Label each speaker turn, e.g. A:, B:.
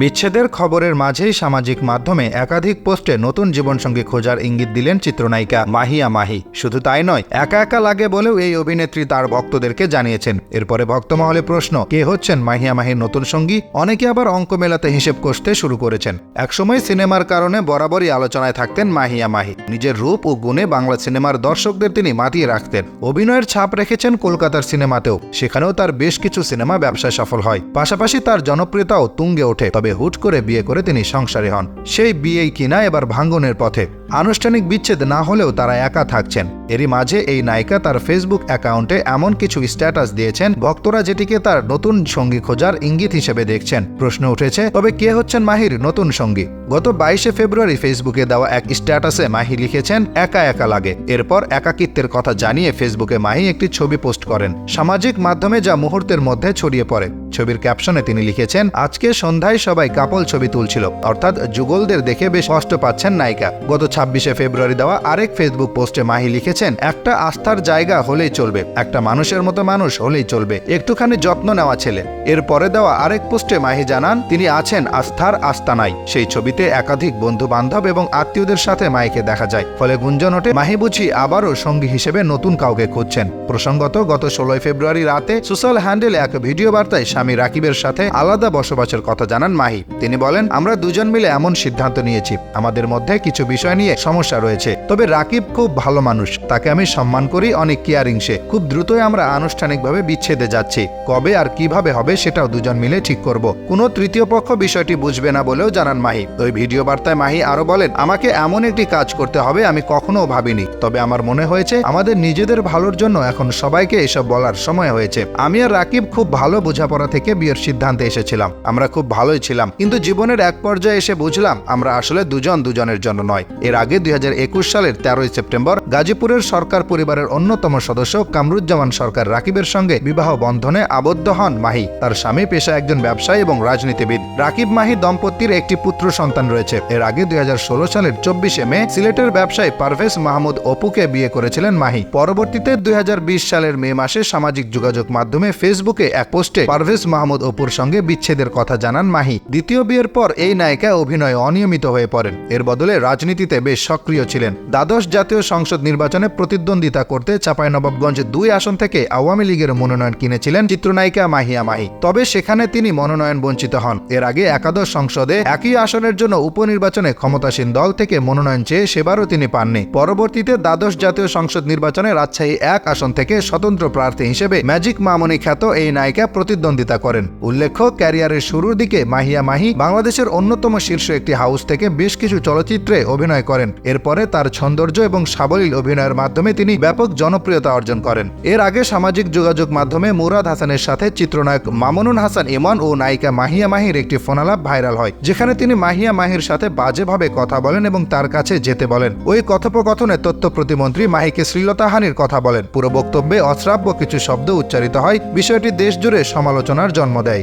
A: বিচ্ছেদের খবরের মাঝেই সামাজিক মাধ্যমে একাধিক পোস্টে নতুন জীবনসঙ্গী খোঁজার ইঙ্গিত দিলেন চিত্রনায়িকা মাহিয়া মাহি। শুধু তাই নয়, একা একা লাগে বলেও এই অভিনেত্রী তার ভক্তদেরকে জানিয়েছেন। এরপরে ভক্তমহলে প্রশ্ন, কে হচ্ছেন মাহিয়া মাহির নতুন সঙ্গী? অনেকে আবার অঙ্ক মেলাতে হিসেব কষতে শুরু করেছেন। একসময় সিনেমার কারণে বরাবরই আলোচনায় থাকতেন মাহিয়া মাহি। নিজের রূপ ও গুণে বাংলা সিনেমার দর্শকদের তিনি মাতিয়ে রাখতেন। অভিনয়ের ছাপ রেখেছেন কলকাতার সিনেমাতেও। সেখানেও তার বেশ কিছু সিনেমা ব্যবসায় সফল হয়। পাশাপাশি তার জনপ্রিয়তাও তুঙ্গে ওঠে। তবে হুট করে বিয়ে করে তিনি সংসারী হন। সেই বিয়েই কিনা এবার ভাঙ্গনের পথে। আনুষ্ঠানিক বিচ্ছেদ না হলেও তারা একা থাকছেন। এরই মাঝে এই নায়িকা তার ফেসবুক অ্যাকাউন্টে এমন কিছু স্ট্যাটাস দিয়েছেন, ভক্তরা যেটিকে তার নতুন সঙ্গী খোঁজার ইঙ্গিত হিসেবে দেখছেন। প্রশ্ন উঠেছে, তবে কে হচ্ছেন মাহির নতুন সঙ্গী? গত বাইশে ফেব্রুয়ারি ফেসবুকে দেওয়া এক স্ট্যাটাসে মাহি লিখেছেন, একা একা লাগে। এরপর একাকিত্বের কথা জানিয়ে ফেসবুকে মাহি একটি ছবি পোস্ট করেন। সামাজিক মাধ্যমে যা মুহূর্তের মধ্যে ছড়িয়ে পড়ে। ছবির ক্যাপশনে তিনি লিখেছেন, আজকে সন্ধ্যায় সবাই কাপল ছবি তুলছিল। অর্থাৎ যুগলদের দেখে বেশ কষ্ট পাচ্ছেন নায়িকা। গত ছাব্বিশে ফেব্রুয়ারি দেওয়া আরেক ফেসবুক পোস্টে মাহি লিখেছেন, একটা আস্থার জায়গা হলেই চলবে, একটা মানুষের মতো মানুষ হলেই চলবে, একটুখানি যত্ন নেওয়া ছেলে। এর পরে দেওয়া আরেক পোস্টে মাহি জানান, তিনি আছেন আস্থার আস্তানায়। সেই ছবিতে একাধিক বন্ধু বান্ধব এবং আত্মীয়দের সাথে মাইকে দেখা যায়। ফলে গুঞ্জন ওঠে, মাহি বুঝি আবারও সঙ্গী হিসেবে নতুন কাউকে খুঁজছেন। প্রসঙ্গত, গত ষোলোই ফেব্রুয়ারি রাতে সোশ্যাল হ্যান্ডেলে এক ভিডিও বার্তায় স্বামী রাকিবের সাথে আলাদা বসবাসের কথা জানান মাহি। তিনি বলেন, আমরা দুজন মিলে এমন সিদ্ধান্ত নিয়েছি। আমাদের মধ্যে কিছু বিষয় নিয়ে সমস্যা রয়েছে। তবে রাকিব খুব ভালো মানুষ। তাকে আমি সম্মান করি, অনেক কেয়ারিং সে। খুব দ্রুতই আমরা আনুষ্ঠানিকভাবে বিচ্ছেদে যাচ্ছি। কবে আর কীভাবে হবে সেটাও দুজন মিলে ঠিক করব। কোনো তৃতীয় পক্ষ বিষয়টি বুঝবে না বলেও জানান মাহি। ওই ভিডিও বার্তায় মাহি আরও বলেন, আমাকে এমন একটি কাজ করতে হবে আমি কখনো ভাবিনি। তবে আমার মনে হয়েছে, আমাদের নিজেদের ভালোর জন্য এখন সবাইকে এসব বলার সময় হয়েছে। আমি আর রাকিব খুব ভালো বোঝাপড়া থেকে বিয়ের সিদ্ধান্তে এসেছিলাম। আমরা খুব ভালোই ছিলাম। কিন্তু জীবনের এক পর্যায়ে এসে বুঝলাম, আমরা আসলে দুজন দুজনের জন্য নয়। এর আগে দুই হাজার একুশ সালের তেরোই সেপ্টেম্বর গাজীপুরের সরকার পরিবারের অন্যতম সদস্য কামরুজ্জামান সরকার রাকিবের সঙ্গে বিবাহ বন্ধনে আবদ্ধ হন মাহি। তার স্বামী পেশা একজন ব্যবসায়ী এবং রাজনীতিবিদ। রাকিব মাহি দম্পতির একটি পুত্র সন্তান রয়েছে। এর আগে দুই সালের চব্বিশে মে সিলেটের ব্যবসায়ী পারভেজ মাহমুদ অপুকে বিয়ে করেছিলেন মাহি। পরবর্তীতে দুই হাজার বিশ সালের মে মাসে সামাজিক যোগাযোগ মাধ্যমে ফেসবুকে এক পোস্টে পারভেজ মাহমুদ অপুর সঙ্গে বিচ্ছেদের কথা জানান মাহি। দ্বিতীয় বিয়ের পর এই নায়িকা অভিনয়ে অনিয়মিত হয়ে পড়েন। এর বদলে রাজনীতিতে বেশ সক্রিয় ছিলেন। দ্বাদশ জাতীয় সংসদ নির্বাচনে প্রতিদ্বন্দ্বিতা করতে চাঁপাইনবাবগঞ্জ দুই আসন থেকে আওয়ামী লীগের মনোনয়ন কিনেছিলেন চিত্রনায়িকা মাহিয়া মাহি। তবে সেখানে তিনি মনোনয়ন বঞ্চিত হন। এর আগে একাদশ সংসদে একই আসনের জন্য উপনির্বাচনে ক্ষমতাসীন দল থেকে মনোনয়ন চেয়ে সেবারও তিনি পাননি। পরবর্তীতে দ্বাদশ জাতীয় সংসদ নির্বাচনে রাজশাহী এক আসন থেকে স্বতন্ত্র প্রার্থী হিসেবে ম্যাজিক মামনি খ্যাত এই নায়িকা প্রতিদ্বন্দ্বিতা করেন। উল্লেখ্য, ক্যারিয়ারের শুরুর দিকে মাহিয়া মাহি বাংলাদেশের অন্যতম শীর্ষ একটি হাউস থেকে বেশ কিছু চলচ্চিত্রে অভিনয় করেন। এরপরে তার সৌন্দর্য এবং সাবলীল অভিনয়ের মাধ্যমে তিনি ব্যাপক জনপ্রিয়তা অর্জন করেন। এর আগে সামাজিক যোগাযোগ মাধ্যমে মুরাদ হাসানের সাথে চিত্রনায়ক মামুনুন হাসান ইমন ও নায়িকা মাহিয়া মাহির একটি ফোনালাপ ভাইরাল হয়, যেখানে তিনি মাহিয়া মাহির সাথে বাজেভাবে কথা বলেন এবং তার কাছে যেতে বলেন। ওই কথোপকথনে তথ্য প্রতিমন্ত্রী মাহিকে শ্লীলতাহানির কথা বলেন। পুরো বক্তব্যে অশ্রাব্য কিছু শব্দ উচ্চারিত হয়। বিষয়টি দেশ জুড়ে সমালোচনার জন্ম দেয়।